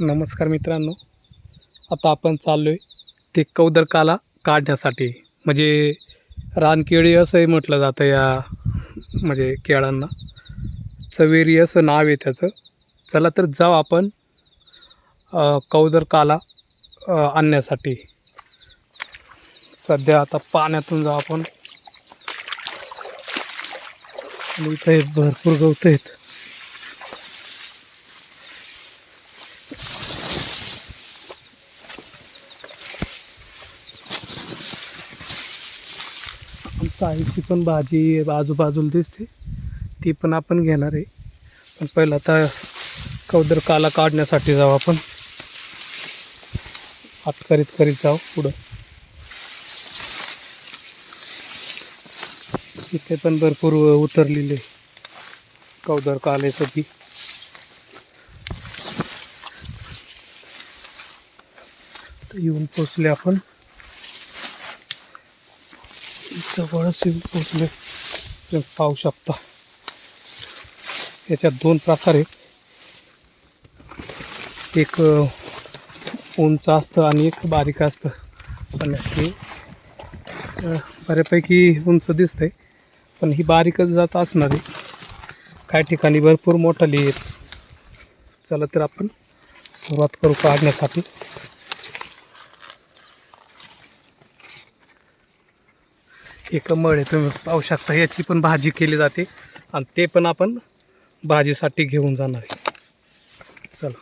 नमस्कार मित्रांनो. आता आपण चाललो आहे ते कौदरकाला काढण्यासाठी. म्हणजे रानकेळी असंही म्हटलं जातं या म्हणजे केळांना. चवेरी असं नाव आहे त्याचं. चला तर जाऊ आपण कौदरकाला आणण्यासाठी. सध्या आता पाण्यातून जाऊ आपण. इथे भरपूर गवत आहेत. चाळीची पण भाजी आजूबाजूला दिसते. ती पण आपण घेणार आहे. पण पहिलं आता कौदर काला काढण्यासाठी जाऊ आपण. हात करीत करीत जाऊ पुढं. इथे पण भरपूर उतरलेले कौदर कालेचं तर येऊन पोचले आपण. जवळच येऊन पोचले पाहू शकता. याच्यात दोन प्रकार आहेत. एक उंच असतं आणि एक बारीक असतं. पण हे बऱ्यापैकी उंच दिसतंय. पण ही बारीकच जात असणार आहे. काही ठिकाणी भरपूर मोठाली आहेत. चला तर आपण सुरुवात करू काढण्यासाठी. हे कमळ आहे तुम्ही पाहू शकता याची पण भाजी केली जाते. आणि ते पण आपण भाजीसाठी घेऊन जाणार आहे. चला.